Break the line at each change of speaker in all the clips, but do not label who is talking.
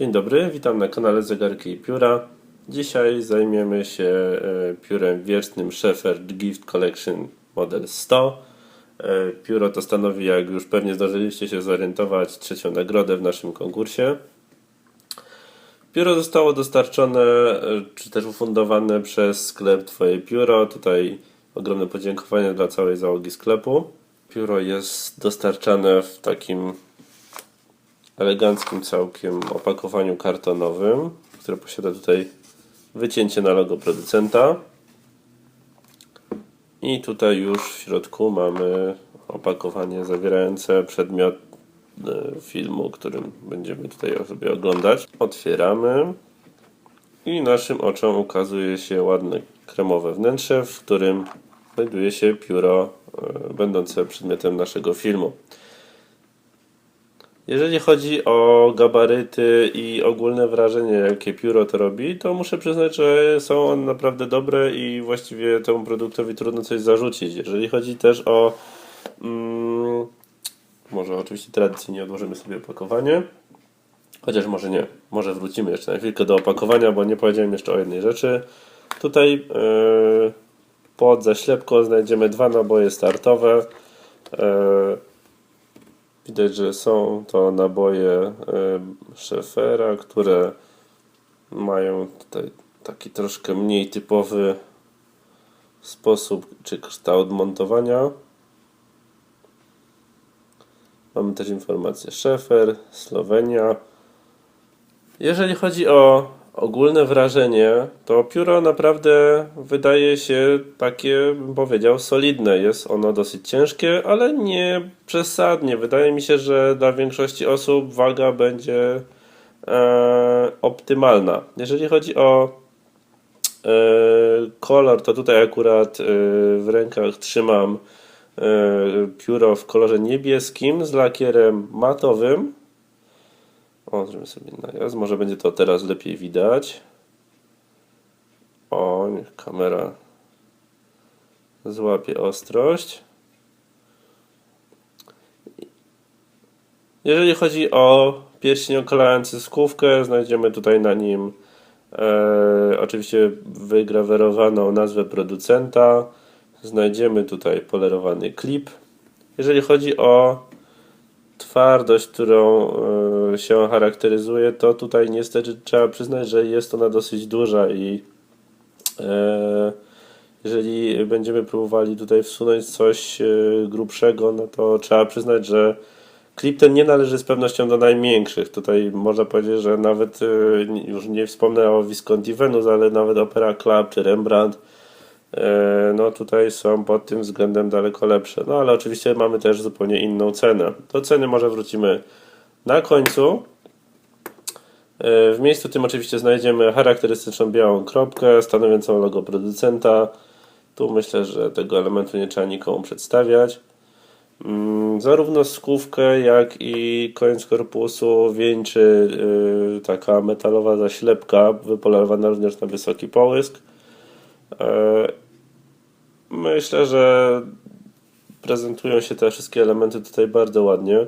Dzień dobry, witam na kanale Zegarki i Pióra. Dzisiaj zajmiemy się e, piórem wierzchnym Shepherd Gift Collection Model 100. E, Pióro to stanowi, jak już pewnie zdążyliście się zorientować, trzecią nagrodę w naszym konkursie. Pióro zostało dostarczone, e, czy też ufundowane przez sklep Twoje Pióro. Tutaj ogromne podziękowanie dla całej załogi sklepu. Pióro jest dostarczane w takim eleganckim całkiem opakowaniu kartonowym, które posiada tutaj wycięcie na logo producenta. I tutaj już w środku mamy opakowanie zawierające przedmiot e, filmu, którym będziemy tutaj sobie oglądać. Otwieramy i naszym oczom ukazuje się ładne kremowe wnętrze, w którym znajduje się pióro e, będące przedmiotem naszego filmu. Jeżeli chodzi o gabaryty i ogólne wrażenie, jakie pióro to robi, to muszę przyznać, że są one naprawdę dobre i właściwie temu produktowi trudno coś zarzucić. Jeżeli chodzi też o. Mm, może oczywiście tradycyjnie odłożymy sobie opakowanie. Chociaż może nie. Może wrócimy jeszcze na chwilkę do opakowania, bo nie powiedziałem jeszcze o jednej rzeczy. Tutaj yy, pod zaślepką znajdziemy dwa naboje startowe. Yy, Widać, że są to naboje Szefera, które mają tutaj taki troszkę mniej typowy sposób czy kształt montowania. Mamy też informację Szefer, Słowenia. Jeżeli chodzi o ogólne wrażenie, to pióro naprawdę wydaje się takie, bym powiedział, solidne. Jest ono dosyć ciężkie, ale nie przesadnie. Wydaje mi się, że dla większości osób waga będzie e, optymalna. Jeżeli chodzi o e, kolor, to tutaj akurat e, w rękach trzymam e, pióro w kolorze niebieskim z lakierem matowym. O, zrobimy sobie najazd. Może będzie to teraz lepiej widać. O, niech kamera złapie ostrość. Jeżeli chodzi o pierścień okalający skówkę, znajdziemy tutaj na nim e, oczywiście wygrawerowaną nazwę producenta. Znajdziemy tutaj polerowany klip. Jeżeli chodzi o twardość, którą e, się charakteryzuje, to tutaj niestety trzeba przyznać, że jest ona dosyć duża i e, jeżeli będziemy próbowali tutaj wsunąć coś e, grubszego, no to trzeba przyznać, że klip ten nie należy z pewnością do najmiększych. Tutaj można powiedzieć, że nawet już nie wspomnę o Visconti Venus, ale nawet Opera Club czy Rembrandt no tutaj są pod tym względem daleko lepsze. No ale oczywiście mamy też zupełnie inną cenę. Do ceny może wrócimy na końcu. E, w miejscu tym oczywiście znajdziemy charakterystyczną białą kropkę stanowiącą logo producenta. Tu myślę, że tego elementu nie trzeba nikomu przedstawiać. Mm, zarówno skówkę, jak i koniec korpusu wieńczy y, taka metalowa zaślepka wypolerowana również na wysoki połysk. E, myślę, że prezentują się te wszystkie elementy tutaj bardzo ładnie.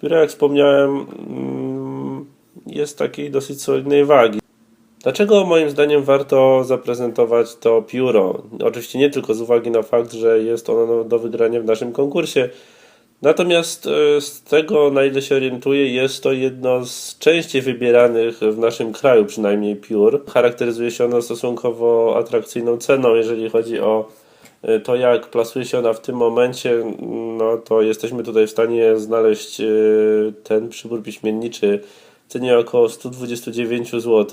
Pióro, jak wspomniałem, mm, jest takiej dosyć solidnej wagi. Dlaczego moim zdaniem warto zaprezentować to pióro? Oczywiście nie tylko z uwagi na fakt, że jest ono do wygrania w naszym konkursie. Natomiast e, z tego, na ile się orientuję, jest to jedno z częściej wybieranych w naszym kraju przynajmniej piór. Charakteryzuje się ono stosunkowo atrakcyjną ceną, jeżeli chodzi o e, to, jak plasuje się ona w tym momencie, no to jesteśmy tutaj w stanie znaleźć e, ten przybór piśmienniczy w cenie około 129 zł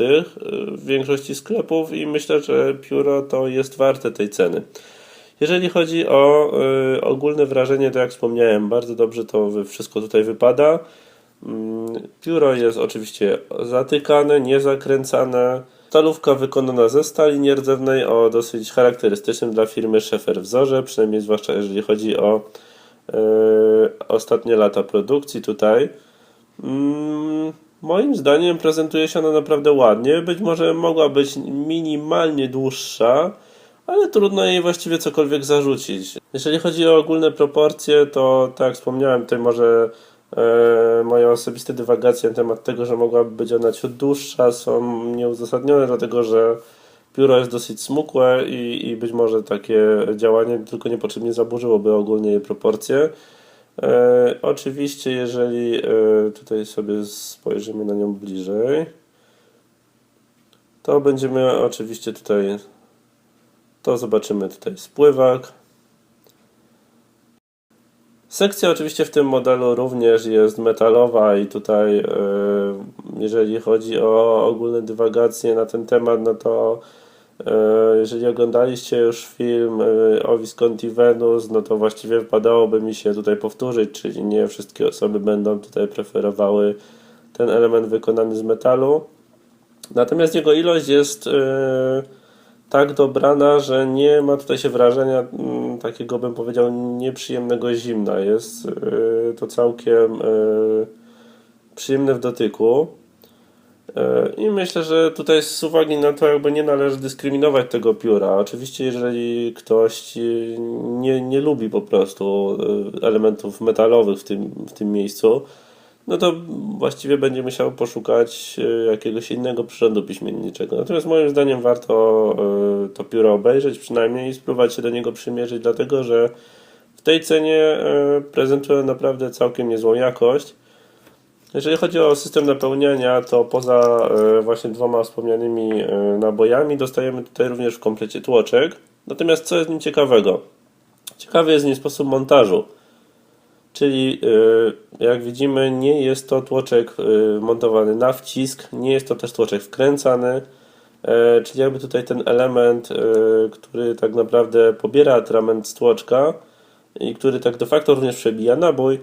w większości sklepów i myślę, że pióro to jest warte tej ceny. Jeżeli chodzi o y, ogólne wrażenie, to jak wspomniałem, bardzo dobrze to wszystko tutaj wypada. Mm, pióro jest oczywiście zatykane, niezakręcane. Stalówka wykonana ze stali nierdzewnej o dosyć charakterystycznym dla firmy Szefer wzorze, przynajmniej zwłaszcza jeżeli chodzi o y, ostatnie lata produkcji tutaj. Mm, moim zdaniem prezentuje się ona naprawdę ładnie. Być może mogła być minimalnie dłuższa, ale trudno jej właściwie cokolwiek zarzucić. Jeżeli chodzi o ogólne proporcje, to tak jak wspomniałem, tutaj może E, moje osobiste dywagacje na temat tego, że mogłaby być ona ciut dłuższa są nieuzasadnione, dlatego że pióro jest dosyć smukłe i, i być może takie działanie tylko niepotrzebnie zaburzyłoby ogólnie jej proporcje. E, oczywiście, jeżeli e, tutaj sobie spojrzymy na nią bliżej, to będziemy oczywiście tutaj, to zobaczymy tutaj spływak. Sekcja oczywiście w tym modelu również jest metalowa i tutaj e, jeżeli chodzi o ogólne dywagacje na ten temat, no to e, jeżeli oglądaliście już film e, o Visconti Venus, no to właściwie wypadałoby mi się tutaj powtórzyć, czyli nie wszystkie osoby będą tutaj preferowały ten element wykonany z metalu. Natomiast jego ilość jest tak dobrana, że nie ma tutaj się wrażenia mm, takiego, bym powiedział, nieprzyjemnego zimna. Jest y, to całkiem y, przyjemne w dotyku. Y, I myślę, że tutaj z uwagi na to jakby nie należy dyskryminować tego pióra. Oczywiście jeżeli ktoś nie, nie lubi po prostu elementów metalowych w tym, w tym miejscu, no to właściwie będzie musiał poszukać e, jakiegoś innego przyrządu piśmienniczego. Natomiast moim zdaniem warto e, to pióro obejrzeć przynajmniej i spróbować się do niego przymierzyć, dlatego że w tej cenie e, prezentują naprawdę całkiem niezłą jakość. Jeżeli chodzi o system napełniania, to poza właśnie dwoma wspomnianymi nabojami dostajemy tutaj również w komplecie tłoczek. Natomiast co jest nim ciekawego? Ciekawy jest nim sposób montażu. Czyli y, jak widzimy nie jest to tłoczek y, montowany na wcisk, nie jest to też tłoczek wkręcany, e, czyli jakby tutaj ten element, y, który tak naprawdę pobiera atrament z tłoczka i który tak de facto również przebija nabój,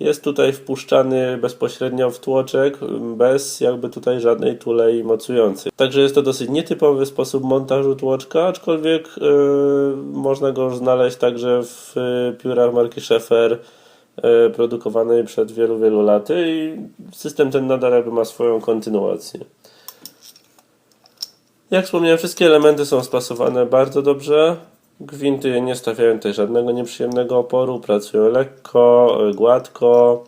jest tutaj wpuszczany bezpośrednio w tłoczek, bez jakby tutaj żadnej tulei mocującej. Także jest to dosyć nietypowy sposób montażu tłoczka, aczkolwiek yy, można go znaleźć także w piórach marki Schaeffer, E, produkowanej przed wielu, wielu laty i system ten nadal jakby ma swoją kontynuację. Jak wspomniałem, wszystkie elementy są spasowane bardzo dobrze. Gwinty nie stawiają tutaj żadnego nieprzyjemnego oporu, pracują lekko, gładko,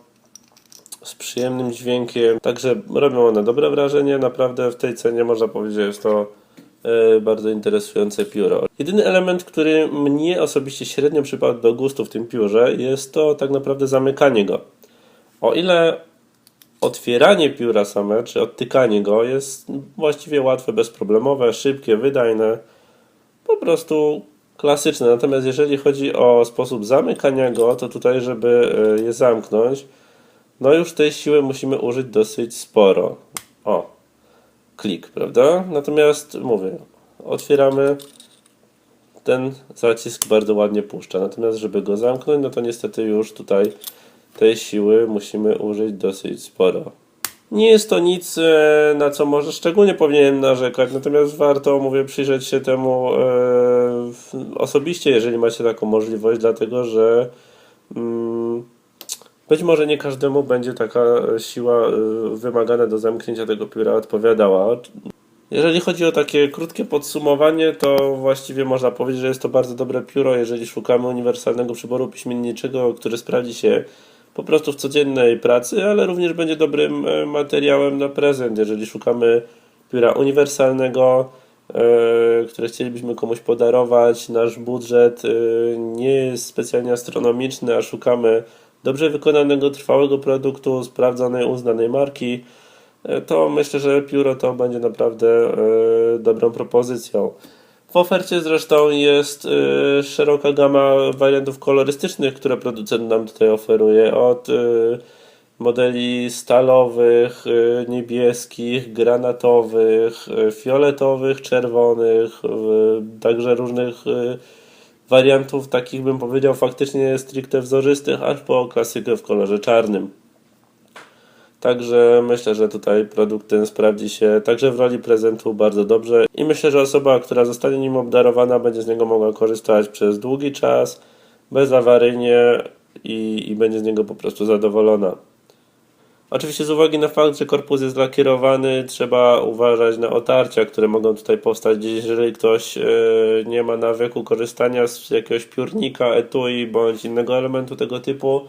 z przyjemnym dźwiękiem, także robią one dobre wrażenie. Naprawdę w tej cenie można powiedzieć, że jest to E, bardzo interesujące pióro. Jedyny element, który mnie osobiście średnio przypadł do gustu w tym piórze, jest to tak naprawdę zamykanie go. O ile otwieranie pióra same, czy odtykanie go jest właściwie łatwe, bezproblemowe, szybkie, wydajne, po prostu klasyczne. Natomiast jeżeli chodzi o sposób zamykania go, to tutaj, żeby e, je zamknąć, no już tej siły musimy użyć dosyć sporo. O, klik, prawda? Natomiast mówię, otwieramy ten zacisk bardzo ładnie puszcza. Natomiast żeby go zamknąć, no to niestety już tutaj tej siły musimy użyć dosyć sporo. Nie jest to nic, e, na co może szczególnie powinienem narzekać, natomiast warto, mówię, przyjrzeć się temu e, osobiście, jeżeli macie taką możliwość, dlatego że mm, być może nie każdemu będzie taka e, siła e, wymagana do zamknięcia tego pióra odpowiadała. Jeżeli chodzi o takie krótkie podsumowanie, to właściwie można powiedzieć, że jest to bardzo dobre pióro, jeżeli szukamy uniwersalnego przyboru piśmienniczego, który sprawdzi się po prostu w codziennej pracy, ale również będzie dobrym e, materiałem na prezent, jeżeli szukamy pióra uniwersalnego, które chcielibyśmy komuś podarować. Nasz budżet nie jest specjalnie astronomiczny, a szukamy dobrze wykonanego, trwałego produktu, sprawdzonej, uznanej marki, e, to myślę, że pióro to będzie naprawdę e, dobrą propozycją. W ofercie zresztą jest e, szeroka gama wariantów kolorystycznych, które producent nam tutaj oferuje. Od modeli stalowych, niebieskich, granatowych, fioletowych, czerwonych, także różnych wariantów takich bym powiedział faktycznie stricte wzorzystych, aż po klasykę w kolorze czarnym. Także myślę, że tutaj produkt ten sprawdzi się także w roli prezentu bardzo dobrze i myślę, że osoba, która zostanie nim obdarowana, będzie z niego mogła korzystać przez długi czas, bezawaryjnie i, i będzie z niego po prostu zadowolona. Oczywiście z uwagi na fakt, że korpus jest lakierowany, trzeba uważać na otarcia, które mogą tutaj powstać. Jeżeli ktoś e, nie ma nawyku korzystania z jakiegoś piórnika, etui bądź innego elementu tego typu,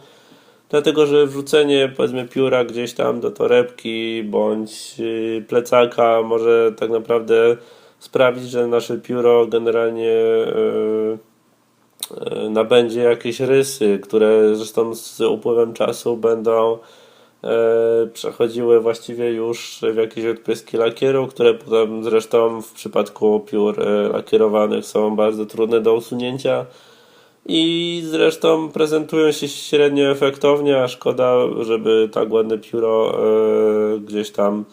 dlatego że wrzucenie powiedzmy pióra gdzieś tam do torebki bądź yy, plecaka może tak naprawdę sprawić, że nasze pióro generalnie yy, nabędzie jakieś rysy, które zresztą z upływem czasu będą e, przechodziły właściwie już w jakieś odpryski lakieru, które potem zresztą w przypadku piór e, lakierowanych są bardzo trudne do usunięcia. I zresztą prezentują się średnio efektownie, a szkoda, żeby tak ładne pióro e, gdzieś tam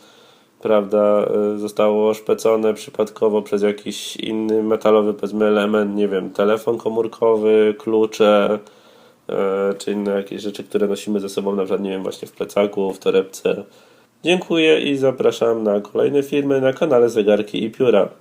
prawda, e, zostało oszpecone przypadkowo przez jakiś inny metalowy element, nie wiem, telefon komórkowy, klucze, e, czy inne jakieś rzeczy, które nosimy ze sobą, na przykład, nie wiem, właśnie w plecaku, w torebce. Dziękuję i zapraszam na kolejne filmy na kanale Zegarki i Pióra.